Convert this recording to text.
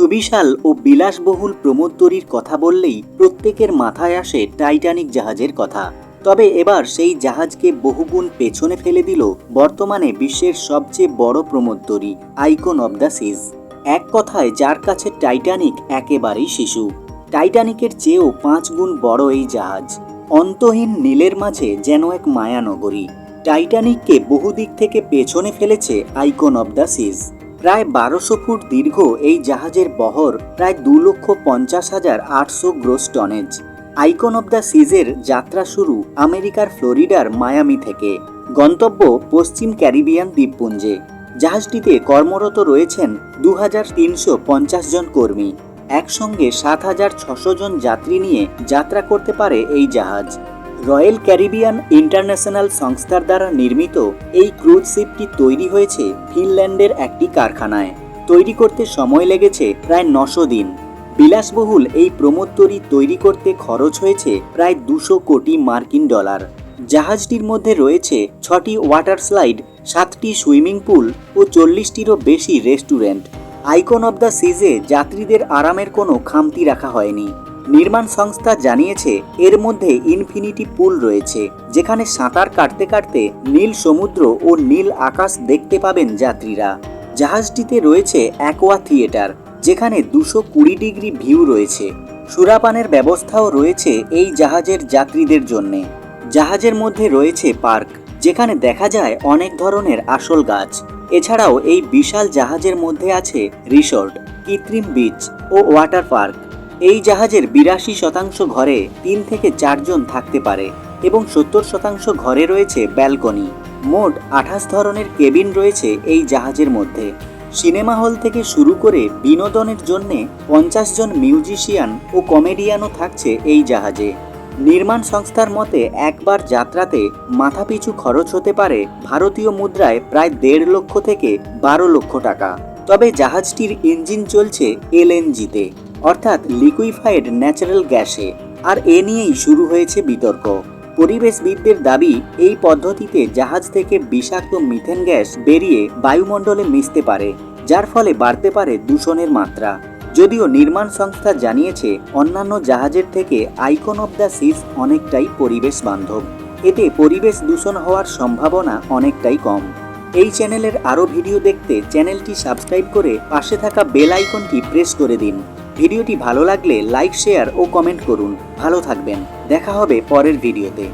সুবিশাল ও বিলাসবহুল প্রমোদ প্রমোদতরীর কথা বললেই প্রত্যেকের মাথায় আসে টাইটানিক জাহাজের কথা। তবে এবার সেই জাহাজকে বহুগুণ পেছনে ফেলে দিল বর্তমানে বিশ্বের সবচেয়ে বড় প্রমোদ প্রমোদতরী আইকন অব দ্য সিজ। এক কথায়, যার কাছে টাইটানিক একেবারেই শিশু। টাইটানিকের চেয়েও পাঁচ গুণ বড় এই জাহাজ। অন্তহীন নীলের মাঝে যেন এক মায়ানগরী। টাইটানিককে বহুদিক থেকে পেছনে ফেলেছে আইকন অব দ্য সিজ। প্রায় বারোশো ফুট দীর্ঘ এই জাহাজের বহর প্রায় দু লক্ষ পঞ্চাশ হাজার আটশো gross tonnage. Icon of the সিজের যাত্রা শুরু আমেরিকার ফ্লোরিডার মায়ামি থেকে। গন্তব্য পশ্চিম ক্যারিবিয়ান দ্বীপপুঞ্জে। জাহাজটিতে কর্মরত রয়েছেন দু হাজার তিনশো পঞ্চাশ জন কর্মী। একসঙ্গে সাত হাজার ছশো জন যাত্রী নিয়ে যাত্রা করতে পারে এই জাহাজ। রয়্যাল ক্যারিবিয়ান ইন্টারন্যাশনাল সংস্থার দ্বারা নির্মিত এই ক্রুজ শিপটি তৈরি হয়েছে ফিনল্যান্ডের একটি কারখানায়। তৈরি করতে সময় লেগেছে প্রায় নশো দিন। বিলাসবহুল এই প্রমোত্তরী তৈরি করতে খরচ হয়েছে প্রায় দুশো কোটি মার্কিন ডলার। জাহাজটির মধ্যে রয়েছে ছটি ওয়াটার স্লাইড, সাতটি সুইমিং পুল ও চল্লিশটিরও বেশি রেস্টুরেন্ট। আইকন অব দ্য সিজে যাত্রীদের আরামের কোনো খামতি রাখা হয়নি। নির্মাণ সংস্থা জানিয়েছে, এর মধ্যে ইনফিনিটি পুল রয়েছে, যেখানে সাঁতার কাটতে কাটতে নীল সমুদ্র ও নীল আকাশ দেখতে পাবেন যাত্রীরা। জাহাজটিতে রয়েছে অ্যাকোয়া থিয়েটার, যেখানে দুশো কুড়ি ডিগ্রি ভিউ রয়েছে। সুরাপানের ব্যবস্থাও রয়েছে এই জাহাজের যাত্রীদের জন্যে। জাহাজের মধ্যে রয়েছে পার্ক, যেখানে দেখা যায় অনেক ধরনের আসল গাছ। এছাড়াও এই বিশাল জাহাজের মধ্যে আছে রিসোর্ট, কৃত্রিম বিচ ও ওয়াটার পার্ক। এই জাহাজের বিরাশি শতাংশ ঘরে তিন থেকে চারজন থাকতে পারে এবং সত্তর শতাংশ ঘরে রয়েছে ব্যালকনি। মোট আঠাশ ধরনের কেবিন রয়েছে এই জাহাজের মধ্যে। সিনেমা হল থেকে শুরু করে বিনোদনের জন্যে পঞ্চাশ জন মিউজিশিয়ান ও কমেডিয়ানও থাকছে এই জাহাজে। নির্মাণ সংস্থার মতে, একবার যাত্রাতে মাথাপিছু খরচ হতে পারে ভারতীয় মুদ্রায় প্রায় দেড় লক্ষ থেকে বারো লক্ষ টাকা। তবে জাহাজটির ইঞ্জিন চলছে এলএনজিতে। অর্থাৎ লিকুইফাইড ন্যাচারাল গ্যাসে। আর এ নিয়েই শুরু হয়েছে বিতর্ক। পরিবেশবিদদের দাবি, এই পদ্ধতিতে জাহাজ থেকে বিষাক্ত মিথেন গ্যাস বেরিয়ে বায়ুমণ্ডলে মিশতে পারে, যার ফলে বাড়তে পারে দূষণের মাত্রা। যদিও নির্মাণ সংস্থা জানিয়েছে, অন্যান্য জাহাজের থেকে আইকন অব দ্য সিস অনেকটাই পরিবেশ বান্ধব। এতে পরিবেশ দূষণ হওয়ার সম্ভাবনা অনেকটাই কম। এই চ্যানেলের আরও ভিডিও দেখতে চ্যানেলটি সাবস্ক্রাইব করে পাশে থাকা বেল আইকনটি প্রেস করে দিন। ভিডিওটি ভালো লাগলে লাইক শেয়ার ও কমেন্ট করুন। ভালো থাকবেন। দেখা হবে পরের ভিডিওতে।